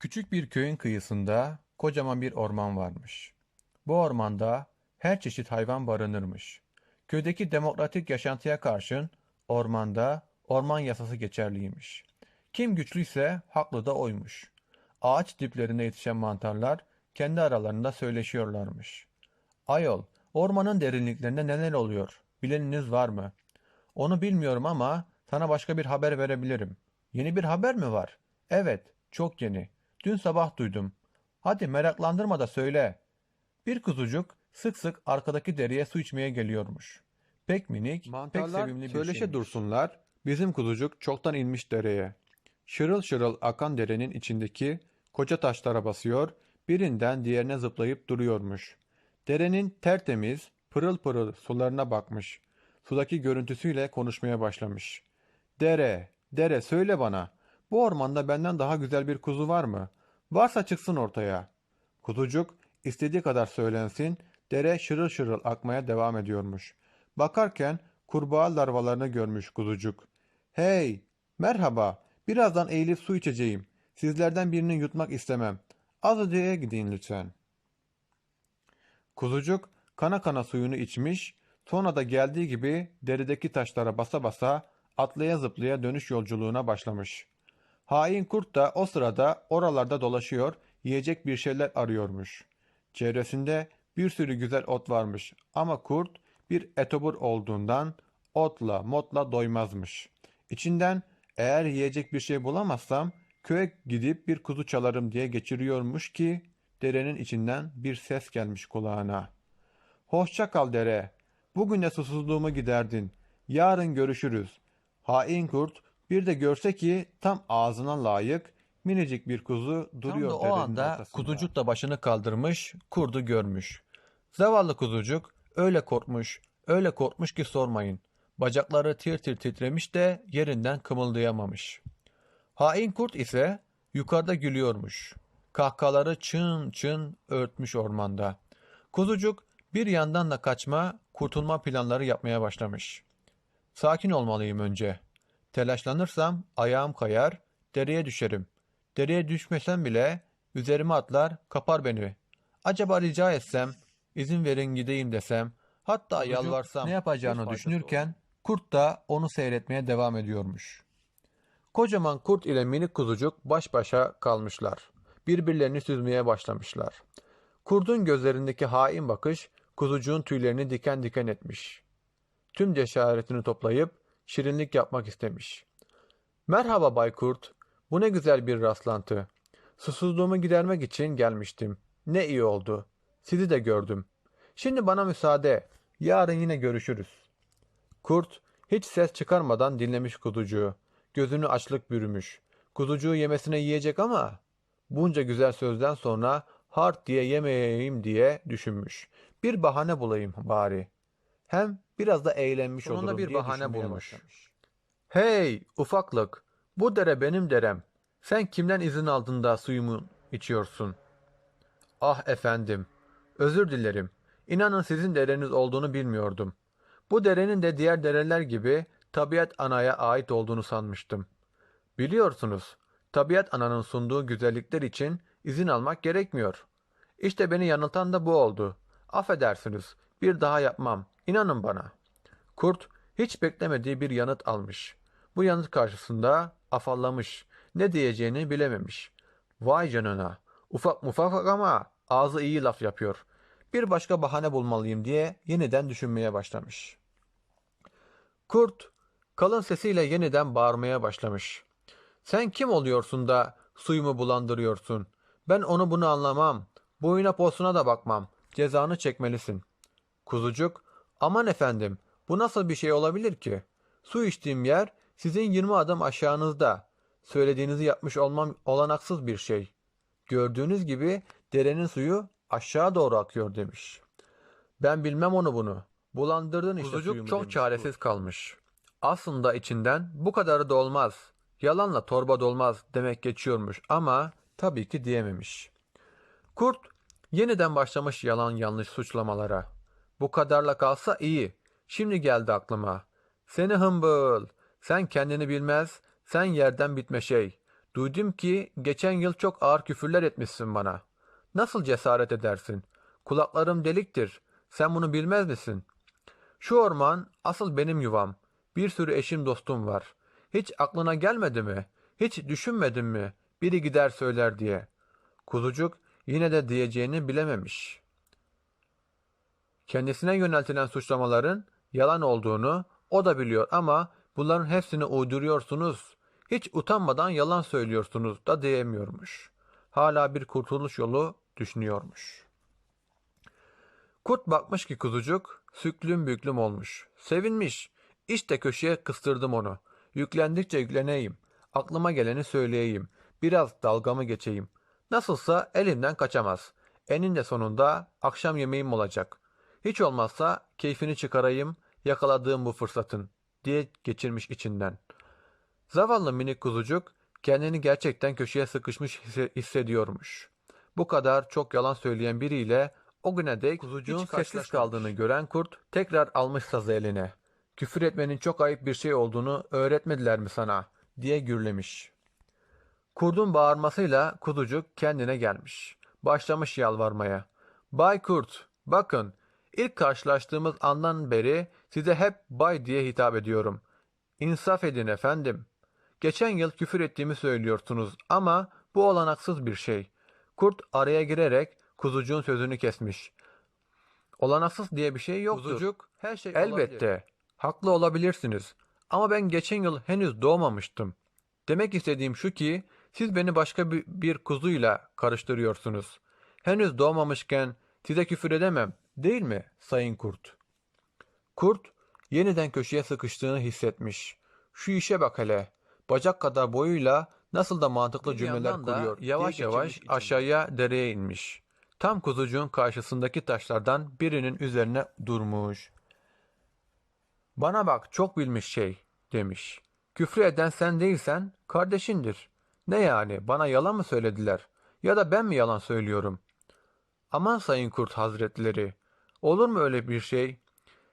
Küçük bir köyün kıyısında kocaman bir orman varmış. Bu ormanda her çeşit hayvan barınırmış. Köydeki demokratik yaşantıya karşın ormanda orman yasası geçerliymiş. Kim güçlüyse haklı da oymuş. Ağaç diplerine yetişen mantarlar kendi aralarında söyleşiyorlarmış. Ayol, ormanın derinliklerinde neler oluyor? Bileniniz var mı? Onu bilmiyorum ama sana başka bir haber verebilirim. Yeni bir haber mi var? Evet, çok yeni. Dün sabah duydum. Hadi meraklandırma da söyle. Bir kuzucuk sık sık arkadaki dereye su içmeye geliyormuş. Pek minik, pek Mantarlar sevimli bir söyleşe şeymiş. dursunlar. Bizim kuzucuk çoktan inmiş dereye. Şırıl şırıl akan derenin içindeki koca taşlara basıyor, birinden diğerine zıplayıp duruyormuş. Derenin tertemiz, pırıl pırıl sularına bakmış. Sudaki görüntüsüyle konuşmaya başlamış. Dere, dere söyle bana. Bu ormanda benden daha güzel bir kuzu var mı? Varsa çıksın ortaya. Kuzucuk istediği kadar söylensin, dere şırıl şırıl akmaya devam ediyormuş. Bakarken kurbağa larvalarını görmüş kuzucuk. Hey, merhaba, birazdan eğilip su içeceğim. Sizlerden birini yutmak istemem. Az öteye gidin lütfen. Kuzucuk kana kana suyunu içmiş, sonra da geldiği gibi derideki taşlara basa basa atlaya zıplaya dönüş yolculuğuna başlamış. Hain kurt da o sırada oralarda dolaşıyor, yiyecek bir şeyler arıyormuş. Çevresinde bir sürü güzel ot varmış ama kurt bir etobur olduğundan otla motla doymazmış. İçinden eğer yiyecek bir şey bulamazsam köye gidip bir kuzu çalarım diye geçiriyormuş ki derenin içinden bir ses gelmiş kulağına. Hoşça kal dere. Bugün de susuzluğumu giderdin. Yarın görüşürüz. Hain kurt bir de görse ki tam ağzına layık minicik bir kuzu Tam duruyor da o derenin anda ortasında. kuzucuk da başını kaldırmış, kurdu görmüş. Zavallı kuzucuk öyle korkmuş, öyle korkmuş ki sormayın. Bacakları tir tir titremiş de yerinden kımıldayamamış. Hain kurt ise yukarıda gülüyormuş. Kahkahaları çın çın örtmüş ormanda. Kuzucuk bir yandan da kaçma, kurtulma planları yapmaya başlamış. Sakin olmalıyım önce. Telaşlanırsam ayağım kayar, dereye düşerim. Dereye düşmesem bile üzerime atlar, kapar beni. Acaba rica etsem, izin verin gideyim desem, hatta Kuzucuk yalvarsam ne yapacağını düşünürken düşünürken kurt da onu seyretmeye devam ediyormuş. Kocaman kurt ile minik kuzucuk baş başa kalmışlar. Birbirlerini süzmeye başlamışlar. Kurdun gözlerindeki hain bakış kuzucuğun tüylerini diken diken etmiş. Tüm cesaretini toplayıp şirinlik yapmak istemiş. Merhaba Bay Kurt. Bu ne güzel bir rastlantı. Susuzluğumu gidermek için gelmiştim. Ne iyi oldu. Sizi de gördüm. Şimdi bana müsaade. Yarın yine görüşürüz. Kurt hiç ses çıkarmadan dinlemiş kuzucuğu. Gözünü açlık bürümüş. Kuzucuğu yemesine yiyecek ama bunca güzel sözden sonra hart diye yemeyeyim diye düşünmüş. Bir bahane bulayım bari. Hem biraz da eğlenmiş Sonunda olurum bir diye bahane düşünmeye bulmuş. başlamış. Hey ufaklık, bu dere benim derem. Sen kimden izin aldın da suyumu içiyorsun? Ah efendim, özür dilerim. İnanın sizin dereniz olduğunu bilmiyordum. Bu derenin de diğer dereler gibi tabiat anaya ait olduğunu sanmıştım. Biliyorsunuz, tabiat ananın sunduğu güzellikler için izin almak gerekmiyor. İşte beni yanıltan da bu oldu. Affedersiniz, bir daha yapmam. İnanın bana. Kurt hiç beklemediği bir yanıt almış. Bu yanıt karşısında afallamış. Ne diyeceğini bilememiş. Vay canına. Ufak mufak ama ağzı iyi laf yapıyor. Bir başka bahane bulmalıyım diye yeniden düşünmeye başlamış. Kurt kalın sesiyle yeniden bağırmaya başlamış. Sen kim oluyorsun da suyumu bulandırıyorsun? Ben onu bunu anlamam. Boyuna posuna da bakmam. Cezanı çekmelisin. Kuzucuk, aman efendim, bu nasıl bir şey olabilir ki? Su içtiğim yer sizin 20 adım aşağınızda. Söylediğinizi yapmış olmam olanaksız bir şey. Gördüğünüz gibi derenin suyu aşağı doğru akıyor demiş. Ben bilmem onu bunu. Bulandırdın işte Kuzucuk suyumu çok demiş. çaresiz kalmış. Aslında içinden bu kadarı da olmaz. Yalanla torba dolmaz demek geçiyormuş ama tabii ki diyememiş. Kurt yeniden başlamış yalan yanlış suçlamalara. Bu kadarla kalsa iyi. Şimdi geldi aklıma. Seni hımbıl. Sen kendini bilmez, sen yerden bitme şey. Duydum ki geçen yıl çok ağır küfürler etmişsin bana. Nasıl cesaret edersin? Kulaklarım deliktir. Sen bunu bilmez misin? Şu orman asıl benim yuvam. Bir sürü eşim dostum var. Hiç aklına gelmedi mi? Hiç düşünmedin mi? Biri gider söyler diye. Kuzucuk yine de diyeceğini bilememiş. Kendisine yöneltilen suçlamaların yalan olduğunu o da biliyor ama bunların hepsini uyduruyorsunuz. Hiç utanmadan yalan söylüyorsunuz da diyemiyormuş. Hala bir kurtuluş yolu düşünüyormuş. Kurt bakmış ki kuzucuk süklüm büklüm olmuş. Sevinmiş. İşte köşeye kıstırdım onu. Yüklendikçe yükleneyim. Aklıma geleni söyleyeyim. Biraz dalgamı geçeyim. Nasılsa elimden kaçamaz. Eninde sonunda akşam yemeğim olacak. Hiç olmazsa keyfini çıkarayım yakaladığım bu fırsatın diye geçirmiş içinden. Zavallı minik kuzucuk kendini gerçekten köşeye sıkışmış hisse- hissediyormuş. Bu kadar çok yalan söyleyen biriyle o güne dek kuzucuğun sessiz kaldığını gören kurt tekrar almış sazı eline. Küfür etmenin çok ayıp bir şey olduğunu öğretmediler mi sana diye gürlemiş. Kurdun bağırmasıyla kuzucuk kendine gelmiş. Başlamış yalvarmaya. Bay Kurt, bakın ilk karşılaştığımız andan beri size hep bay diye hitap ediyorum. İnsaf edin efendim. Geçen yıl küfür ettiğimi söylüyorsunuz ama bu olanaksız bir şey. Kurt araya girerek kuzucuğun sözünü kesmiş. Olanaksız diye bir şey yoktur. Kuzucuk, her şey Elbette. Haklı olabilirsiniz. Ama ben geçen yıl henüz doğmamıştım. Demek istediğim şu ki siz beni başka bir, bir kuzuyla karıştırıyorsunuz. Henüz doğmamışken size küfür edemem, değil mi Sayın Kurt? Kurt yeniden köşeye sıkıştığını hissetmiş. Şu işe bak hele. Bacak kadar boyuyla nasıl da mantıklı Bir cümleler kuruyor. Yavaş yavaş aşağıya dereye inmiş. Tam kuzucuğun karşısındaki taşlardan birinin üzerine durmuş. Bana bak çok bilmiş şey demiş. Küfür eden sen değilsen kardeşindir. Ne yani bana yalan mı söylediler? Ya da ben mi yalan söylüyorum? Aman sayın kurt hazretleri. Olur mu öyle bir şey?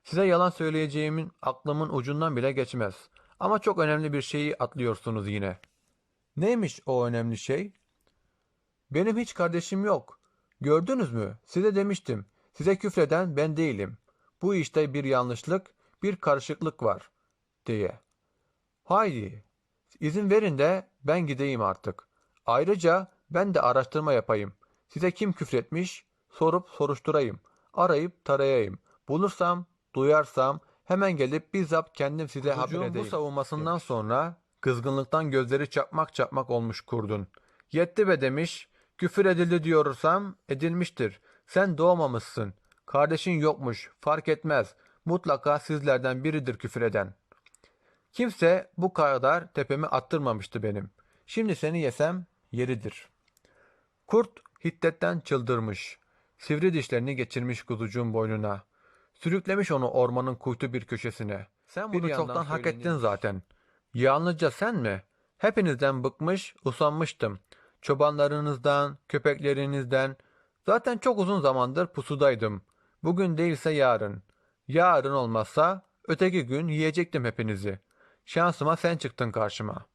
Size yalan söyleyeceğimin aklımın ucundan bile geçmez. Ama çok önemli bir şeyi atlıyorsunuz yine. Neymiş o önemli şey? Benim hiç kardeşim yok. Gördünüz mü? Size demiştim. Size küfreden ben değilim. Bu işte bir yanlışlık, bir karışıklık var diye. Haydi, izin verin de ben gideyim artık. Ayrıca ben de araştırma yapayım. Size kim küfretmiş sorup soruşturayım. Arayıp tarayayım. Bulursam, duyarsam hemen gelip bizzat kendim size haber edeyim. Bu savunmasından demiş. sonra kızgınlıktan gözleri çakmak çakmak olmuş kurdun. Yetti be demiş. Küfür edildi diyorsam edilmiştir. Sen doğmamışsın. Kardeşin yokmuş. Fark etmez. Mutlaka sizlerden biridir küfür eden. Kimse bu kadar tepemi attırmamıştı benim. Şimdi seni yesem yeridir. Kurt hiddetten çıldırmış. Sivri dişlerini geçirmiş kuzucuğun boynuna. Sürüklemiş onu ormanın kuytu bir köşesine. Sen Bir bunu yandan çoktan hak ettin zaten. Yalnızca sen mi? Hepinizden bıkmış, usanmıştım. Çobanlarınızdan, köpeklerinizden. Zaten çok uzun zamandır pusudaydım. Bugün değilse yarın. Yarın olmazsa öteki gün yiyecektim hepinizi. Şansıma sen çıktın karşıma.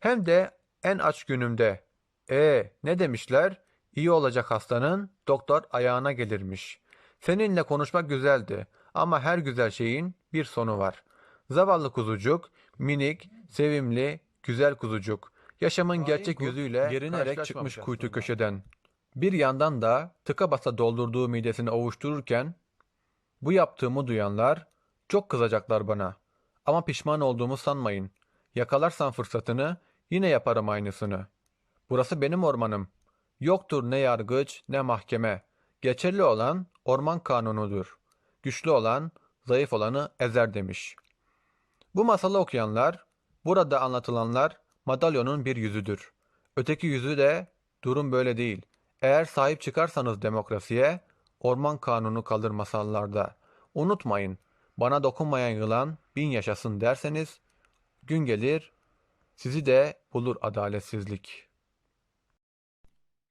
Hem de en aç günümde. E ne demişler? İyi olacak hastanın doktor ayağına gelirmiş. Seninle konuşmak güzeldi ama her güzel şeyin bir sonu var. Zavallı kuzucuk, minik, sevimli, güzel kuzucuk. Yaşamın Hain gerçek kurt yüzüyle gerinerek çıkmış kuytu aslında. köşeden. Bir yandan da tıka basa doldurduğu midesini ovuştururken bu yaptığımı duyanlar çok kızacaklar bana. Ama pişman olduğumu sanmayın. Yakalarsan fırsatını yine yaparım aynısını. Burası benim ormanım. Yoktur ne yargıç ne mahkeme. Geçerli olan orman kanunudur. Güçlü olan zayıf olanı ezer demiş. Bu masalı okuyanlar, burada anlatılanlar madalyonun bir yüzüdür. Öteki yüzü de durum böyle değil. Eğer sahip çıkarsanız demokrasiye, orman kanunu kalır masallarda. Unutmayın, bana dokunmayan yılan bin yaşasın derseniz, gün gelir, sizi de bulur adaletsizlik.''